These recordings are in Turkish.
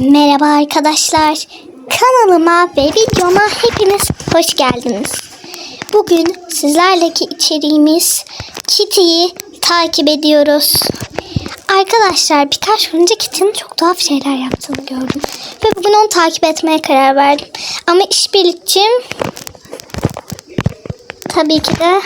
Merhaba arkadaşlar. Kanalıma ve videoma hepiniz hoş geldiniz. Bugün sizlerleki içeriğimiz Kitty'yi takip ediyoruz. Arkadaşlar birkaç gün önce Kitty'nin çok tuhaf şeyler yaptığını gördüm. Ve bugün onu takip etmeye karar verdim. Ama işbirlikçim tabii ki de.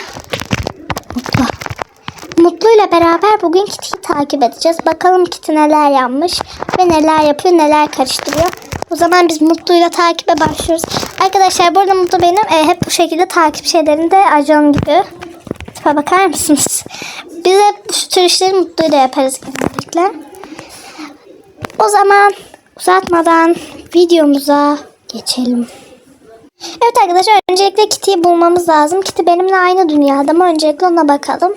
Mutlu ile beraber bugün Kitty'yi takip edeceğiz. Bakalım Kitty neler yapmış ve neler yapıyor, neler karıştırıyor. O zaman biz Mutlu'yla takibe başlıyoruz. Arkadaşlar bu arada Mutlu benim e, hep bu şekilde takip şeylerinde ajan gibi. Tipe bakar mısınız? Biz hep bu tür işleri Mutlu'yla yaparız genellikle. O zaman uzatmadan videomuza geçelim. Evet arkadaşlar öncelikle Kitty'yi bulmamız lazım. Kitty benimle aynı dünyada ama öncelikle ona bakalım.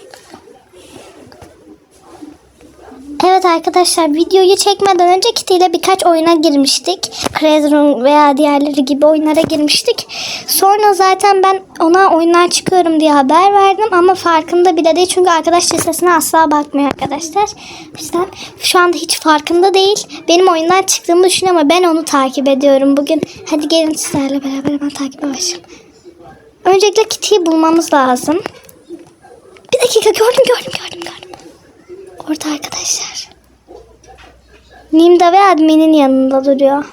Evet arkadaşlar videoyu çekmeden önce Kitty ile birkaç oyuna girmiştik. Crazy Room veya diğerleri gibi oyunlara girmiştik. Sonra zaten ben ona oyunlar çıkıyorum diye haber verdim ama farkında bile değil. Çünkü arkadaş listesine asla bakmıyor arkadaşlar. O şu anda hiç farkında değil. Benim oyundan çıktığımı düşünüyor ama ben onu takip ediyorum bugün. Hadi gelin sizlerle beraber hemen takibe başlayalım. Öncelikle Kitty'yi bulmamız lazım. Bir dakika gördüm gördüm gördüm gördüm. Orada arkadaşlar. Nimda ve adminin yanında duruyor.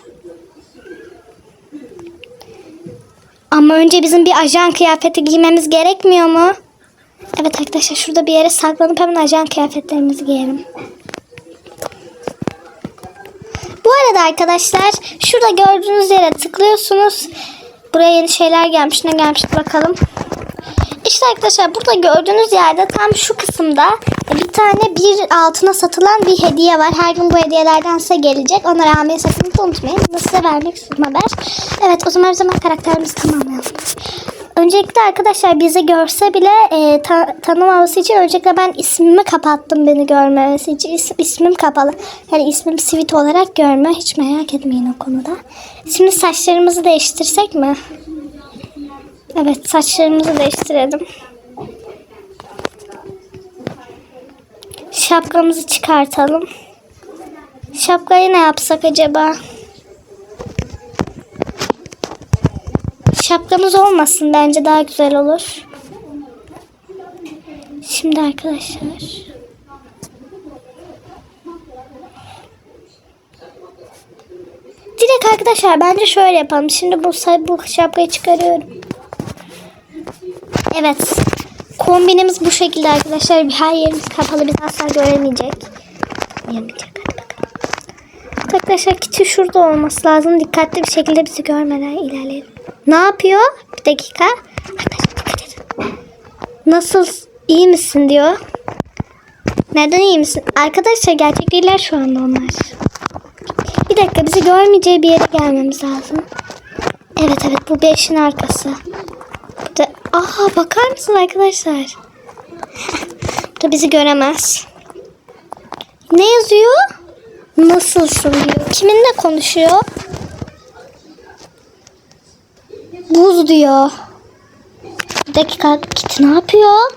Ama önce bizim bir ajan kıyafeti giymemiz gerekmiyor mu? Evet arkadaşlar şurada bir yere saklanıp hemen ajan kıyafetlerimizi giyelim. Bu arada arkadaşlar şurada gördüğünüz yere tıklıyorsunuz. Buraya yeni şeyler gelmiş. Ne gelmiş bakalım. İşte arkadaşlar burada gördüğünüz yerde tam şu kısımda tane bir altına satılan bir hediye var. Her gün bu hediyelerden size gelecek. Onları almayı sakın unutmayın. Bunu size vermek istedim haber. Evet o zaman biz hemen karakterimizi tamamlayalım. Öncelikle arkadaşlar bizi görse bile e, ta- tanımaması için öncelikle ben ismimi kapattım beni görmemesi için. İs- ismim kapalı. Yani ismim Sweet olarak görmüyor. Hiç merak etmeyin o konuda. Şimdi saçlarımızı değiştirsek mi? Evet saçlarımızı değiştirelim. Şapkamızı çıkartalım. Şapkayı ne yapsak acaba? Şapkamız olmasın bence daha güzel olur. Şimdi arkadaşlar. Direkt arkadaşlar bence şöyle yapalım. Şimdi bu, bu şapkayı çıkarıyorum. Evet. Kombinimiz bu şekilde arkadaşlar. Her yerimiz kapalı. Bizi asla göremeyecek. Yamayacak. Hadi bakalım. Arkadaşlar Kitty şurada olması lazım. Dikkatli bir şekilde bizi görmeden ilerleyelim. Ne yapıyor? Bir dakika. Arkadaşlar dikkat edin. Nasıl? İyi misin diyor. Neden iyi misin? Arkadaşlar gerçek değiller şu anda onlar. Bir dakika bizi görmeyeceği bir yere gelmemiz lazım. Evet evet bu beşin arkası. Aha bakar mısın arkadaşlar? Burada bizi göremez. Ne yazıyor? Nasılsın diyor. Kiminle konuşuyor? Buz diyor. Bir dakika Kitty ne yapıyor?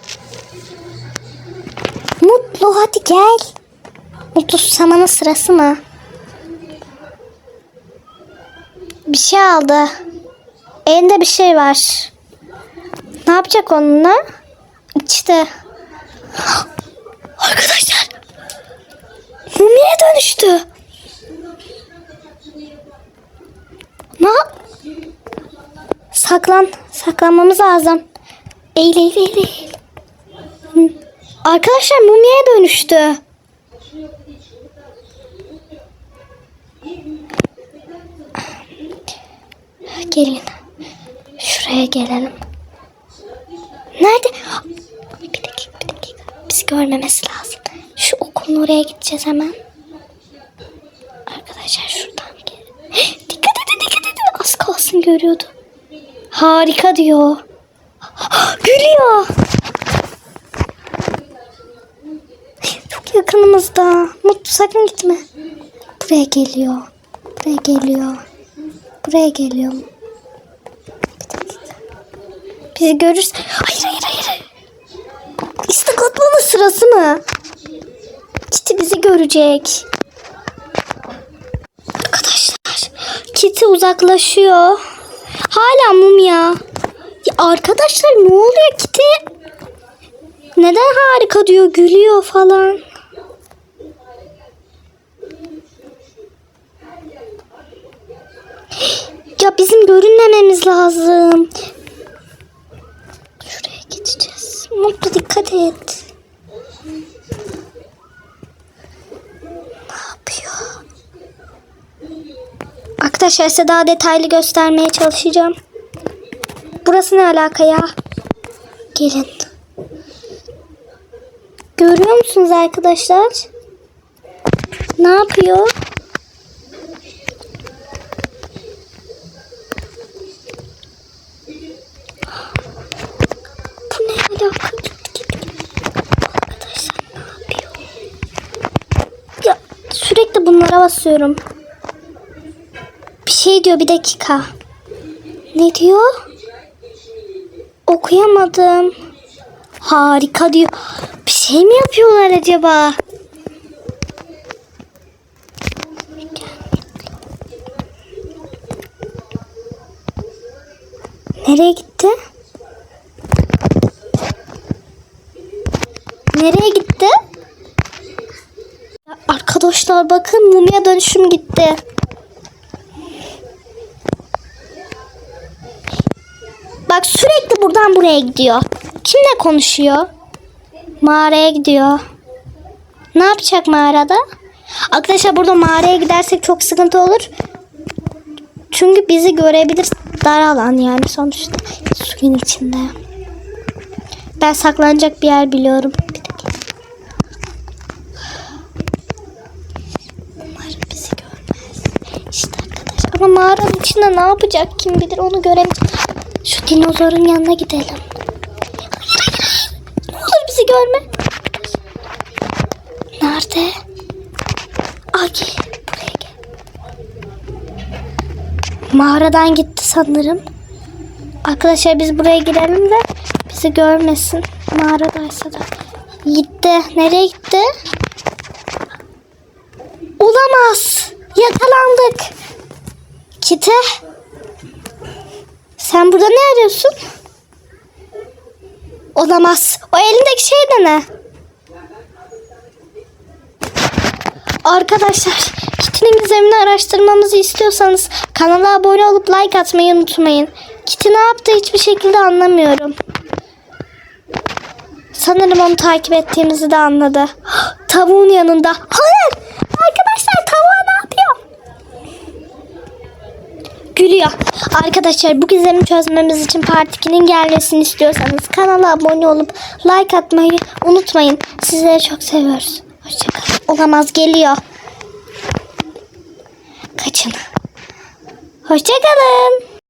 Mutlu hadi gel. Mutlu susamanın sırası mı? Bir şey aldı. Elinde bir şey var. Ne yapacak onunla? İşte. Arkadaşlar. Mumiye dönüştü. Ne? Saklan. Saklanmamız lazım. Eğil eğil eğil. eğil. Arkadaşlar mumiye dönüştü. Gelin. Şuraya gelelim. Nerede? Bir dakika, bir dakika. Bizi görmemesi lazım. Şu okulun oraya gideceğiz hemen. Arkadaşlar şuradan gel. Dikkat edin, dikkat edin. Az kalsın görüyordu. Harika diyor. Gülüyor. Çok yakınımızda. Mutlu sakın gitme. Buraya geliyor. Buraya geliyor. Buraya geliyor. Bizi görürse... Hayır hayır. İstek atmanın sırası mı? Kitty bizi görecek. Arkadaşlar Kitty uzaklaşıyor. Hala mum ya. Arkadaşlar ne oluyor Kitty? Neden harika diyor gülüyor falan. Ya bizim görünmememiz lazım. Mutlu dikkat et. Ne yapıyor? Arkadaşlar size daha detaylı göstermeye çalışacağım. Burası ne alaka ya? Gelin. Görüyor musunuz arkadaşlar? Ne yapıyor? Bu ne alaka? Git git git. Arkadaşlar ne yapıyor? Ya sürekli bunlara basıyorum. Bir şey diyor bir dakika. Ne diyor? Okuyamadım. Harika diyor. Bir şey mi yapıyorlar acaba? Nereye gitti? Nereye gitti? Arkadaşlar bakın mumya dönüşüm gitti. Bak sürekli buradan buraya gidiyor. Kimle konuşuyor? Mağaraya gidiyor. Ne yapacak mağarada? Arkadaşlar burada mağaraya gidersek çok sıkıntı olur. Çünkü bizi görebilir dar alan yani sonuçta suyun içinde. Ben saklanacak bir yer biliyorum. Bir dakika. Umarım bizi görmez. İşte arkadaşlar ama mağaranın içinde ne yapacak kim bilir onu göremeyecek. Şu dinozorun yanına gidelim. Ne olur bizi görme. Nerede? Gel. Buraya gel. Mağaradan gitti sanırım. Arkadaşlar biz buraya girelim de bizi görmesin. Mağaradaysa da. Gitti. Nereye gitti? Olamaz. Yakalandık. Kite. Sen burada ne arıyorsun? Olamaz. O elindeki şey de ne? Arkadaşlar, Kitty'nin gizemini araştırmamızı istiyorsanız kanala abone olup like atmayı unutmayın. Kitty ne yaptı hiçbir şekilde anlamıyorum. Sanırım onu takip ettiğimizi de anladı. Tavuğun yanında. Hayır! Gülüyor. Arkadaşlar bu gizemi çözmemiz için Part 2'nin gelmesini istiyorsanız kanala abone olup like atmayı unutmayın. Sizleri çok seviyoruz. Hoşçakalın. Olamaz geliyor. Kaçın. Hoşçakalın.